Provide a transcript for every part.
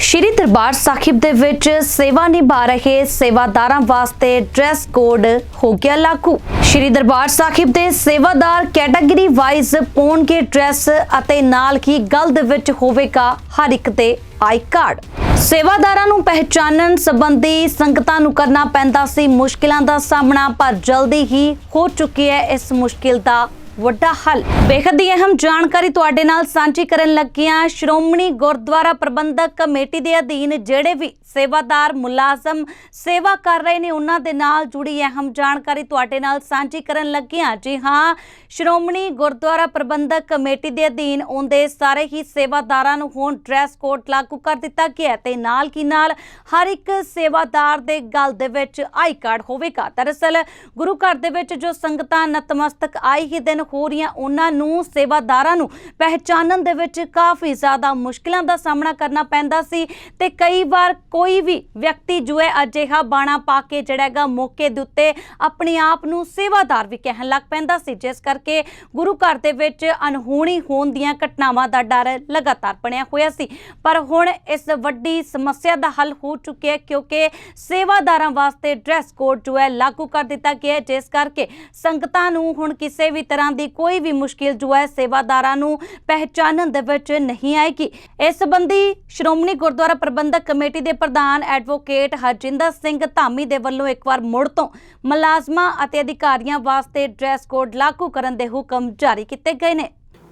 ਸ਼੍ਰੀ ਦਰਬਾਰ ਸਾਹਿਬ ਦੇ ਵਿੱਚ ਸੇਵਾ ਨਿਭਾ ਰਹੇ ਸੇਵਾਦਾਰਾਂ ਵਾਸਤੇ ਡਰੈਸ ਕੋਡ ਹੋ ਗਿਆ ਲਾਗੂ। ਸ਼੍ਰੀ ਦਰਬਾਰ ਸਾਹਿਬ ਦੇ ਸੇਵਾਦਾਰ ਕੈਟਾਗਰੀ ਵਾਈਜ਼ ਪਾਉਣਗੇ ਡਰੈਸ ਅਤੇ ਨਾਲ ਹੀ ਗਲ ਦੇ ਵਿੱਚ ਹੋਵੇਗਾ ਹਰ ਇੱਕ ਦੇ ਆਈ ਕਾਰਡ। ਸੇਵਾਦਾਰਾਂ ਨੂੰ ਪਹਿਚਾਨਣ ਸੰਬੰਧੀ ਸੰਗਤਾਂ ਨੂੰ ਕਰਨਾ ਪੈਂਦਾ ਸੀ ਮੁਸ਼ਕਿਲਾਂ ਦਾ ਸਾਹਮਣਾ, ਪਰ ਜਲਦੀ ਹੀ ਹੋ ਚੁੱਕੀ ਹੈ ਇਸ ਮੁਸ਼ਕਿਲ ਦਾ ਵੱਡਾ ਹੱਲ। ਬੇਹੱਦ ਦੀ ਅਹਿਮ ਜਾਣਕਾਰੀ ਤੁਹਾਡੇ ਨਾਲ ਸਾਂਝੀ ਕਰਨ ਲੱਗੀਆਂ ਸ਼੍ਰੋਮਣੀ ਗੁਰਦੁਆਰਾ ਪ੍ਰਬੰਧਕ ਕਮੇਟੀ ਦੇ ਅਧੀਨ ਜਿਹੜੇ ਵੀ ਸੇਵਾਦਾਰ ਮੁਲਾਜ਼ਮ ਸੇਵਾ ਕਰ ਰਹੇ ਨੇ, ਉਹਨਾਂ ਦੇ ਨਾਲ ਜੁੜੀ ਅਹਿਮ ਜਾਣਕਾਰੀ ਤੁਹਾਡੇ ਨਾਲ ਸਾਂਝੀ ਕਰਨ ਲੱਗੀਆਂ। ਜੀ ਹਾਂ, ਸ਼੍ਰੋਮਣੀ ਗੁਰਦੁਆਰਾ ਪ੍ਰਬੰਧਕ ਕਮੇਟੀ ਦੇ ਅਧੀਨ ਉਹਦੇ ਸਾਰੇ ਹੀ ਸੇਵਾਦਾਰਾਂ ਨੂੰ ਹੁਣ ਡਰੈਸ ਕੋਡ ਲਾਗੂ ਕਰ ਦਿੱਤਾ ਗਿਆ ਹੈ ਤੇ ਨਾਲ ਕੀ ਨਾਲ ਹਰ ਇੱਕ ਸੇਵਾਦਾਰ ਦੇ ਗਲ ਦੇ ਵਿੱਚ ਆਈ ਕਾਰਡ ਹੋਵੇਗਾ। ਦਰਅਸਲ ਗੁਰੂ ਘਰ ਦੇ ਵਿੱਚ ਜੋ ਸੰਗਤਾਂ ਨਤਮਸਤਕ ਆਈ ਹੀ ਦਿਨ ਹੋ ਰਹੀਆਂ, ਉਹਨਾਂ ਨੂੰ ਸੇਵਾਦਾਰਾਂ ਨੂੰ ਪਹਿਚਾਨਣ ਦੇ ਵਿੱਚ ਕਾਫੀ ਜ਼ਿਆਦਾ ਮੁਸ਼ਕਲਾਂ ਦਾ ਸਾਹਮਣਾ ਕਰਨਾ ਪੈਂਦਾ ਸੀ ਤੇ ਕਈ ਵਾਰ ਕੋਈ ਵੀ ਵਿਅਕਤੀ ਜੋ ਹੈ ਅਜਿਹਾ ਬਾਣਾ ਪਾ ਕੇ ਜਿਹੜਾ ਹੈਗਾ ਮੌਕੇ ਦੇ ਉੱਤੇ ਆਪਣੇ ਆਪ ਨੂੰ ਸੇਵਾਦਾਰ ਵੀ ਕਹਿਣ ਲੱਗ ਪੈਂਦਾ ਸੀ, ਜਿਸ ਕਰਕੇ ਗੁਰੂ ਘਰ ਦੇ ਵਿੱਚ ਅਨਹੋਣੀ ਹੋਣ ਦੀਆਂ ਘਟਨਾਵਾਂ ਦਾ ਡਰ ਲਗਾਤਾਰ ਬਣਿਆ ਹੋਇਆ ਸੀ। ਪਰ ਹੁਣ ਇਸ ਵੱਡੀ ਸਮੱਸਿਆ ਦਾ ਹੱਲ ਹੋ ਚੁੱਕਿਆ ਕਿਉਂਕਿ ਸੇਵਾਦਾਰਾਂ ਵਾਸਤੇ ਡਰੈਸ ਕੋਡ ਜੋ ਹੈ ਲਾਗੂ ਕਰ ਦਿੱਤਾ ਗਿਆ ਜਿਸ ਕਰਕੇ ਸੰਗਤਾਂ ਨੂੰ ਹੁਣ ਕਿਸੇ ਵੀ ਤਰ੍ਹਾਂ ਦੀ ਕੋਈ ਵੀ ਮੁਸ਼ਕਿਲ ਜੋ ਹੈ ਸੇਵਾਦਾਰਾਂ ਨੂੰ ਪਹਿਚਾਨਣ ਦੇ ਵਿੱਚ ਨਹੀਂ ਆਏਗੀ। ਇਸ ਸੰਬੰਧੀ ਸ਼੍ਰੋਮਣੀ ਗੁਰਦੁਆਰਾ ਪ੍ਰਬੰਧਕ ਕਮੇਟੀ ਦੇ ਪ੍ਰਧਾਨ ਐਡਵੋਕੇਟ ਹਰਜਿੰਦਰ ਸਿੰਘ ਧਾਮੀ ਦੇ ਵੱਲੋਂ ਇੱਕ ਵਾਰ ਮੁੜ ਤੋਂ ਮੁਲਾਜ਼ਮਾਂ ਅਤੇ ਅਧਿਕਾਰੀਆਂ ਵਾਸਤੇ ਡਰੈਸ ਕੋਡ ਲਾਗੂ ਕਰਨ ਦੇ ਹੁਕਮ ਜਾਰੀ ਕੀਤੇ ਗਏ ਨੇ।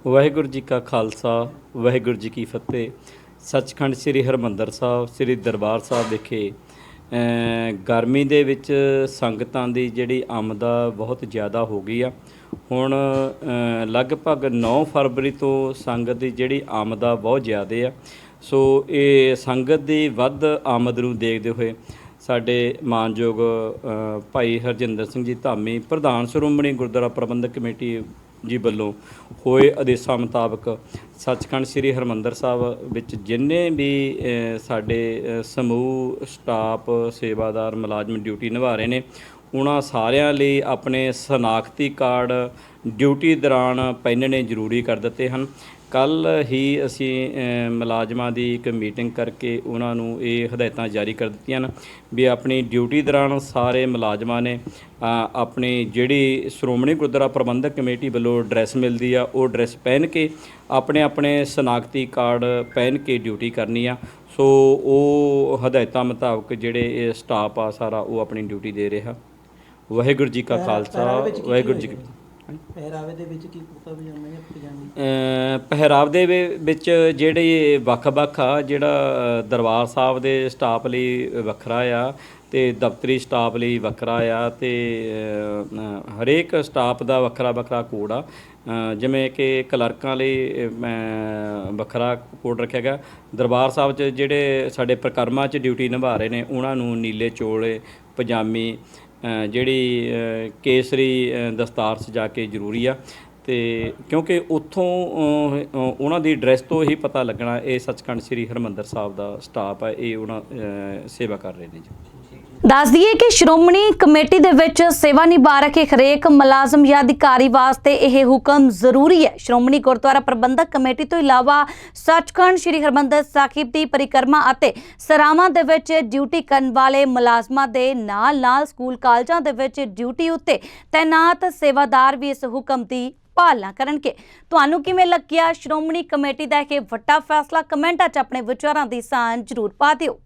ਵਾਹਿਗੁਰੂ ਜੀ ਕਾ ਖਾਲਸਾ, ਵਾਹਿਗੁਰੂ ਜੀ ਕੀ ਫਤਿਹ। ਸੱਚਖੰਡ ਸ੍ਰੀ ਹਰਮੰਦਰ ਸਾਹਿਬ, ਸ੍ਰੀ ਦਰਬਾਰ ਸਾਹਿਬ ਵਿਖੇ ਗਰਮੀ ਦੇ ਵਿੱਚ ਸੰਗਤਾਂ ਦੀ ਜਿਹੜੀ ਆਮਦਾ ਬਹੁਤ ਜ਼ਿਆਦਾ ਹੋ ਗਈ ਆ। ਹੁਣ ਲਗਭਗ 9 ਫਰਵਰੀ ਤੋਂ ਸੰਗਤ ਦੀ ਜਿਹੜੀ ਆਮਦਾ ਬਹੁਤ ਜ਼ਿਆਦਾ ਆ। ਸੋ ਇਹ ਸੰਗਤ ਦੀ ਵੱਧ ਆਮਦ ਨੂੰ ਦੇਖਦੇ ਹੋਏ ਸਾਡੇ ਮਾਨਯੋਗ ਭਾਈ ਹਰਜਿੰਦਰ ਸਿੰਘ ਜੀ ਧਾਮੀ, ਪ੍ਰਧਾਨ ਸ਼੍ਰੋਮਣੀ ਗੁਰਦੁਆਰਾ ਪ੍ਰਬੰਧਕ ਕਮੇਟੀ ਜੀ ਵੱਲੋਂ ਹੋਏ ਆਦੇਸ਼ਾਂ ਮੁਤਾਬਕ ਸੱਚਖੰਡ ਸ੍ਰੀ ਹਰਮੰਦਰ ਸਾਹਿਬ ਵਿੱਚ ਜਿੰਨੇ ਵੀ ਸਾਡੇ ਸਮੂਹ, ਸਟਾਫ, ਸੇਵਾਦਾਰ ਮੁਲਾਜ਼ਮ ਡਿਊਟੀ ਨਿਭਾ ਰਹੇ ਨੇ, ਉਹਨਾਂ ਸਾਰਿਆਂ ਲਈ ਆਪਣੇ ਸਨਾਖਤੀ ਕਾਰਡ ਡਿਊਟੀ ਦੌਰਾਨ ਪਹਿਨਣੇ ਜ਼ਰੂਰੀ ਕਰ ਦਿੱਤੇ ਹਨ। ਕੱਲ ਹੀ ਅਸੀਂ ਮੁਲਾਜ਼ਮਾਂ ਦੀ ਇੱਕ ਮੀਟਿੰਗ ਕਰਕੇ ਉਹਨਾਂ ਨੂੰ ਇਹ ਹਦਾਇਤਾਂ ਜਾਰੀ ਕਰ ਦਿੱਤੀਆਂ ਹਨ ਵੀ ਆਪਣੀ ਡਿਊਟੀ ਦੌਰਾਨ ਸਾਰੇ ਮੁਲਾਜ਼ਮਾਂ ਨੇ ਆਪਣੀ ਜਿਹੜੀ ਸ਼੍ਰੋਮਣੀ ਗੁਰਦੁਆਰਾ ਪ੍ਰਬੰਧਕ ਕਮੇਟੀ ਵੱਲੋਂ ਡਰੈਸ ਮਿਲਦੀ ਆ ਉਹ ਡਰੈਸ ਪਹਿਨ ਕੇ ਆਪਣੇ ਆਪਣੇ ਸਨਾਖਤੀ ਕਾਰਡ ਪਹਿਨ ਕੇ ਡਿਊਟੀ ਕਰਨੀ ਆ। ਸੋ ਉਹ ਹਦਾਇਤਾਂ ਮੁਤਾਬਕ ਜਿਹੜੇ ਇਹ ਸਟਾਫ ਆ ਸਾਰਾ ਉਹ ਆਪਣੀ ਡਿਊਟੀ ਦੇ ਰਿਹਾ। ਵਾਹਿਗੁਰੂ ਜੀ ਕਾ ਖਾਲਸਾ ਵਾਹਿਗੁਰੂ ਜੀ ਕੀ ਪਹਿਰਾਵੇ ਦੇ ਵਿੱਚ ਕੀ ਕੁਰਤਾ ਪਜਾਮਾ ਜਾਂ ਪਜਾਮੀ? ਪਹਿਰਾਵ ਦੇ ਵਿ- ਵਿੱਚ ਜਿਹੜੇ ਵੱਖ-ਵੱਖ ਆ ਜਿਹੜਾ ਦਰਬਾਰ ਸਾਹਿਬ ਦੇ ਸਟਾਫ ਲਈ ਵੱਖਰਾ ਆ ਤੇ ਦਫ਼ਤਰੀ ਸਟਾਫ ਲਈ ਵੱਖਰਾ ਆ ਤੇ ਅ, ਹਰੇਕ ਸਟਾਫ ਦਾ ਵੱਖਰਾ ਵੱਖਰਾ ਕੋਡ ਆ। ਅ, ਜਿਵੇਂ ਕਿ ਕਲਰਕਾਂ ਲਈ ਅ, ਮੈਂ ਵੱਖਰਾ ਕੋਡ ਰੱਖਿਆ ਗਿਆ। ਦਰਬਾਰ ਸਾਹਿਬ 'ਚ ਜਿਹੜੇ ਸਾਡੇ ਪ੍ਰਕਰਮਾਂ 'ਚ ਡਿਊਟੀ ਨਿਭਾ ਰਹੇ ਨੇ ਉਹਨਾਂ ਨੂੰ ਨੀਲੇ ਚੋਲੇ ਪਜਾਮੀ ਜਿਹੜੀ ਕੇਸਰੀ ਅ, ਦਸਤਾਰ ਸਜਾ ਕੇ ਜ਼ਰੂਰੀ ਆ। ਤੇ ਕਿਉਂਕਿ ਉੱਥੋਂ ਉਹਨਾਂ ਦੀ ਡਰੈਸ ਤੋਂ ਹੀ ਪਤਾ ਲੱਗਣਾ ਇਹ ਸੱਚਖੰਡ ਸ੍ਰੀ ਹਰਮੰਦਰ ਸਾਹਿਬ ਦਾ ਸਟਾਫ ਆ ਇਹ ਉਹਨਾਂ ਸੇਵਾ ਕਰ ਰਹੇ ਨੇ ਜੀ। ਦੱਸ ਦਈਏ ਕਿ ਸ਼੍ਰੋਮਣੀ ਕਮੇਟੀ ਦੇ ਵਿੱਚ ਸੇਵਾ ਨਿਭਾ ਰਹੇ ਹਰੇਕ ਮੁਲਾਜ਼ਮ ਜਾਂ ਅਧਿਕਾਰੀ ਵਾਸਤੇ ਇਹ ਹੁਕਮ ਜ਼ਰੂਰੀ ਹੈ। ਸ਼੍ਰੋਮਣੀ ਗੁਰਦੁਆਰਾ ਪ੍ਰਬੰਧਕ ਕਮੇਟੀ ਤੋਂ ਇਲਾਵਾ ਸੱਚਖੰਡ ਸ੍ਰੀ ਹਰਮੰਦਰ ਸਾਹਿਬ ਦੀ ਪਰਿਕਰਮਾ ਅਤੇ ਸਰਾਵਾਂ ਦੇ ਵਿੱਚ ਡਿਊਟੀ ਕਰਨ ਵਾਲੇ ਮੁਲਾਜ਼ਮਾਂ ਦੇ ਨਾਲ-ਨਾਲ ਸਕੂਲ ਕਾਲਜਾਂ ਦੇ ਵਿੱਚ ਡਿਊਟੀ ਉੱਤੇ ਤਾਇਨਾਤ ਸੇਵਾਦਾਰ ਵੀ ਇਸ ਹੁਕਮ ਦੀ ਪਾਲਣਾ ਕਰਨਗੇ। ਤੁਹਾਨੂੰ ਕਿਵੇਂ ਲੱਗਿਆ? ਸ਼੍ਰੋਮਣੀ ਕਮੇਟੀ ਦਾ ਇਹ ਵੱਡਾ ਫੈਸਲਾ ਕਮੈਂਟਾਂ 'ਚ ਆਪਣੇ ਵਿਚਾਰਾਂ ਦੀ ਸਾਂਝ ਜ਼ਰੂਰ ਪਾ ਦਿਓ।